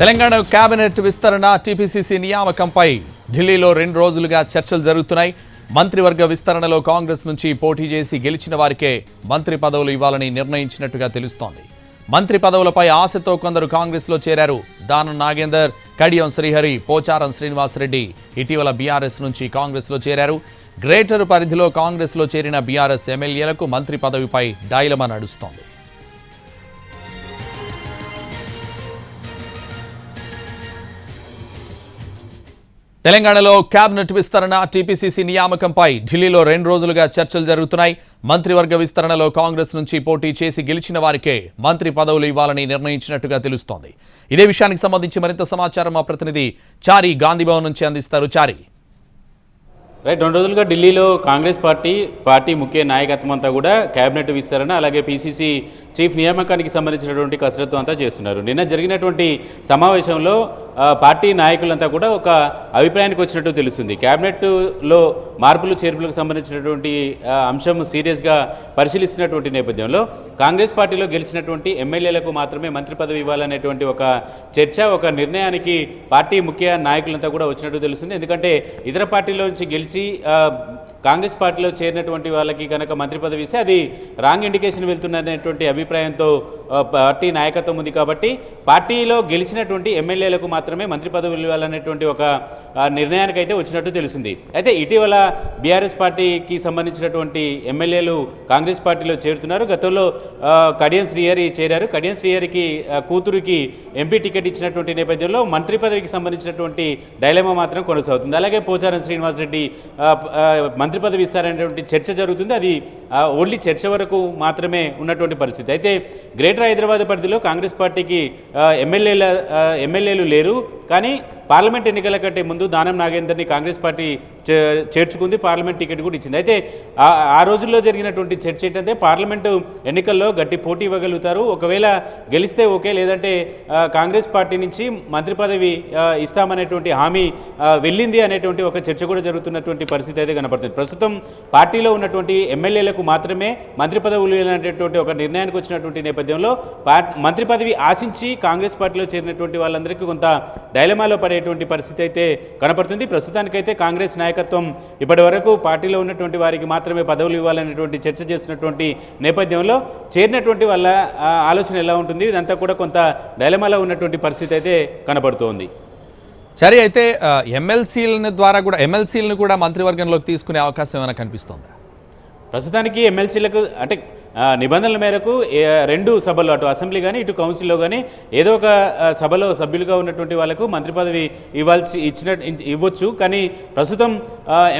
Telangana cabinet విస్తరణ TPCC నియామకంపై ఢిల్లీలో రెండు రోజులుగా చర్చలు జరుగుతున్నాయి. మంత్రివర్గ విస్తరణలో కాంగ్రెస్ నుంచి పోటీ చేసి గెలిచిన వారికే మంత్రి పదవులు ఇవ్వాలని నిర్ణయించినట్టుగా తెలుస్తోంది. మంత్రి పదవులపై ఆశతో కొందరు కాంగ్రెస్లో చేరారు. దానం నాగేందర్ కడియం శ్రీహరి పోచారం శ్రీనివాసరెడ్డి ఇటీవల బీఆర్ఎస్ నుంచి కాంగ్రెస్లో చేరారు. గ్రేటర్ పరిధిలో కాంగ్రెస్లో చేరిన బీఆర్ఎస్ ఎమ్మెల్యేలకు మంత్రి పదవిపై డైలమా నడుస్తోంది. తెలంగాణలో కేబినెట్ విస్తరణ టీపీసీసీ నియామకంపై ఢిల్లీలో రెండు రోజులుగా చర్చలు జరుగుతున్నాయి. మంత్రివర్గ విస్తరణలో కాంగ్రెస్ నుంచి పోటీ చేసి గెలిచిన వారికే మంత్రి పదవులు ఇవ్వాలని నిర్ణయించినట్టుగా తెలుస్తోంది. ఇదే విషయానికి సంబంధించి మరింత సమాచారం మా ప్రతినిధి చారి గాంధీభవన్ నుంచి అందిస్తారు. చారి రైట్ రెండు రోజులుగా ఢిల్లీలో కాంగ్రెస్ పార్టీ పార్టీ ముఖ్య నాయకత్వం అంతా కూడా కేబినెట్ విస్తరణ అలాగే పీసీసీ చీఫ్ నియామకానికి సంబంధించినటువంటి కసరత్తు అంతా చేస్తున్నారు. నిన్న జరిగినటువంటి సమావేశంలో పార్టీ నాయకులంతా కూడా ఒక అభిప్రాయానికి వచ్చినట్టు తెలుస్తుంది. కేబినెట్లో మార్పులు చేర్పులకు సంబంధించినటువంటి అంశం సీరియస్గా పరిశీలిస్తున్నటువంటి నేపథ్యంలో కాంగ్రెస్ పార్టీలో గెలిచినటువంటి ఎమ్మెల్యేలకు మాత్రమే మంత్రి పదవి ఇవ్వాలనేటువంటి ఒక చర్చ ఒక నిర్ణయానికి పార్టీ ముఖ్య నాయకులంతా కూడా వచ్చినట్టు తెలుస్తుంది. ఎందుకంటే ఇతర పార్టీలో నుంచి గెలిచి ఆ, కాంగ్రెస్ పార్టీలో చేరినటువంటి వాళ్ళకి కనుక మంత్రి పదవి ఇస్తే అది రాంగ్ ఇండికేషన్ వెళ్తున్నటువంటి అభిప్రాయంతో పార్టీ నాయకత్వం ఉంది కాబట్టి పార్టీలో గెలిచినటువంటి ఎమ్మెల్యేలకు మాత్రమే మంత్రి పదవులు ఇవ్వాలనేటువంటి ఒక నిర్ణయానికి అయితే వచ్చినట్టు తెలిసింది అయితే ఇటీవల బీఆర్ఎస్ పార్టీకి సంబంధించినటువంటి ఎమ్మెల్యేలు కాంగ్రెస్ పార్టీలో చేరుతున్నారు. గతంలో ఆ, కడియం శ్రీహరి చేరారు. కడియం శ్రీహరికి కూతురికి ఎంపీ టికెట్ ఇచ్చినటువంటి నేపథ్యంలో మంత్రి పదవికి సంబంధించినటువంటి డైలమా మాత్రం కొనసాగుతుంది. అలాగే పోచారం శ్రీనివాసరెడ్డి మంత్రి పదవి ఇస్తారనేటువంటి చర్చ జరుగుతుంది. అది ఓన్లీ చర్చ వరకు మాత్రమే ఉన్నటువంటి పరిస్థితి. అయితే గ్రేటర్ హైదరాబాద్ పరిధిలో కాంగ్రెస్ పార్టీకి ఎమ్మెల్యేల ఎమ్మెల్యేలు లేరు. కానీ పార్లమెంట్ ఎన్నికల కంటే ముందు దానం నాగేందర్ని కాంగ్రెస్ పార్టీ చే- చేర్చుకుంది పార్లమెంట్ టికెట్ కూడా ఇచ్చింది. అయితే ఆ ఆ రోజుల్లో జరిగినటువంటి చర్చ ఏంటంటే పార్లమెంటు ఎన్నికల్లో గట్టి పోటీ ఇవ్వగలుగుతారు. ఒకవేళ గెలిస్తే ఓకే లేదంటే కాంగ్రెస్ పార్టీ నుంచి మంత్రి పదవి ఇస్తామనేటువంటి హామీ వెళ్ళింది అనేటువంటి ఒక చర్చ కూడా జరుగుతున్నటువంటి పరిస్థితి అయితే కనపడుతుంది. ప్రస్తుతం పార్టీలో ఉన్నటువంటి ఎమ్మెల్యేలకు మాత్రమే మంత్రి పదవులు అనేటటువంటి ఒక నిర్ణయానికి వచ్చినటువంటి నేపథ్యంలో మంత్రి పదవి ఆశించి కాంగ్రెస్ పార్టీలో చేరినటువంటి వాళ్ళందరికీ కొంత డైలమాలో పడేటువంటి పరిస్థితి అయితే కనపడుతుంది. ప్రస్తుతానికైతే కాంగ్రెస్ నాయకత్వం ఇప్పటి వరకు పార్టీలో ఉన్నటువంటి వారికి మాత్రమే పదవులు ఇవ్వాలనేటువంటి చర్చ చేసినటువంటి నేపథ్యంలో చేరినటువంటి వాళ్ళ ఆలోచన ఎలా ఉంటుంది? ఇదంతా కూడా కొంత డైలమాలో ఉన్నటువంటి పరిస్థితి అయితే కనపడుతోంది. సరే అయితే ఎమ్మెల్సీల ద్వారా కూడా ఎమ్మెల్సీలను కూడా మంత్రివర్గంలోకి తీసుకునే అవకాశం ఏమైనా కనిపిస్తోందా? ప్రస్తుతానికి ఎమ్మెల్సీలకు అంటే నిబంధనల మేరకు రెండు సభలు అటు అసెంబ్లీ కానీ ఇటు కౌన్సిల్లో కానీ ఏదో ఒక సభలో సభ్యులుగా ఉన్నటువంటి వాళ్ళకు మంత్రి పదవి ఇవ్వాల్సి ఇచ్చిన ఇవ్వచ్చు. కానీ ప్రస్తుతం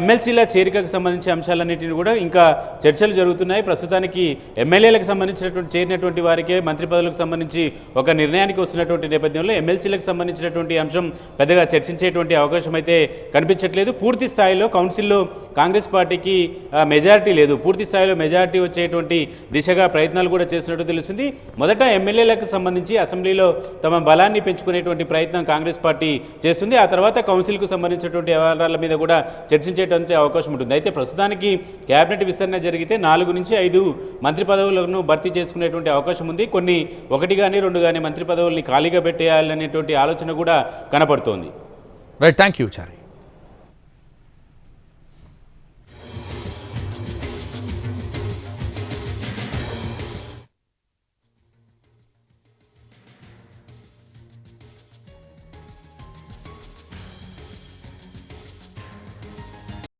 ఎమ్మెల్సీల చేరికకు సంబంధించిన అంశాలన్నింటినీ కూడా ఇంకా చర్చలు జరుగుతున్నాయి. ప్రస్తుతానికి ఎమ్మెల్యేలకు సంబంధించినటువంటి చేరినటువంటి వారికే మంత్రి పదవులకు సంబంధించి ఒక నిర్ణయానికి వస్తున్నటువంటి నేపథ్యంలో ఎమ్మెల్సీలకు సంబంధించినటువంటి అంశం పెద్దగా చర్చించేటువంటి అవకాశం అయితే కనిపించట్లేదు. పూర్తి స్థాయిలో కౌన్సిల్లో కాంగ్రెస్ పార్టీకి మెజారిటీ లేదు. పూర్తి స్థాయిలో మెజారిటీ వచ్చేటువంటి దిశగా ప్రయత్నాలు కూడా చేసినట్టు తెలుస్తుంది. మొదట ఎమ్మెల్యేలకు సంబంధించి అసెంబ్లీలో తమ బలాన్ని పెంచుకునేటువంటి ప్రయత్నం కాంగ్రెస్ పార్టీ చేస్తుంది. ఆ తర్వాత కౌన్సిల్కు సంబంధించినటువంటి వ్యవహారాల మీద కూడా చర్చించేటువంటి అవకాశం ఉంటుంది. అయితే ప్రస్తుతానికి కేబినెట్ విస్తరణ జరిగితే నాలుగు నుంచి ఐదు మంత్రి పదవులను భర్తీ చేసుకునేటువంటి అవకాశం ఉంది. కొన్ని ఒకటి కానీ రెండు కానీ మంత్రి పదవుల్ని ఖాళీగా పెట్టేయాలనేటువంటి ఆలోచన కూడా కనపడుతోంది. Right thank you Chari